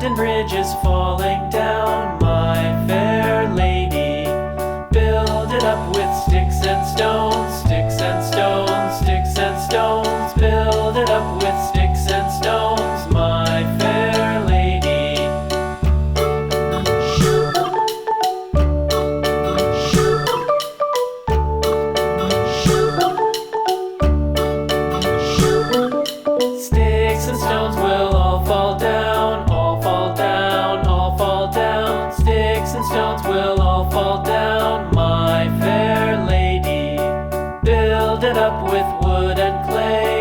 London Bridge is falling down, my fair lady. Build it up with sticks and stones, sticks and stones. and stones will all fall down, my fair lady. Build it up with wood and clay.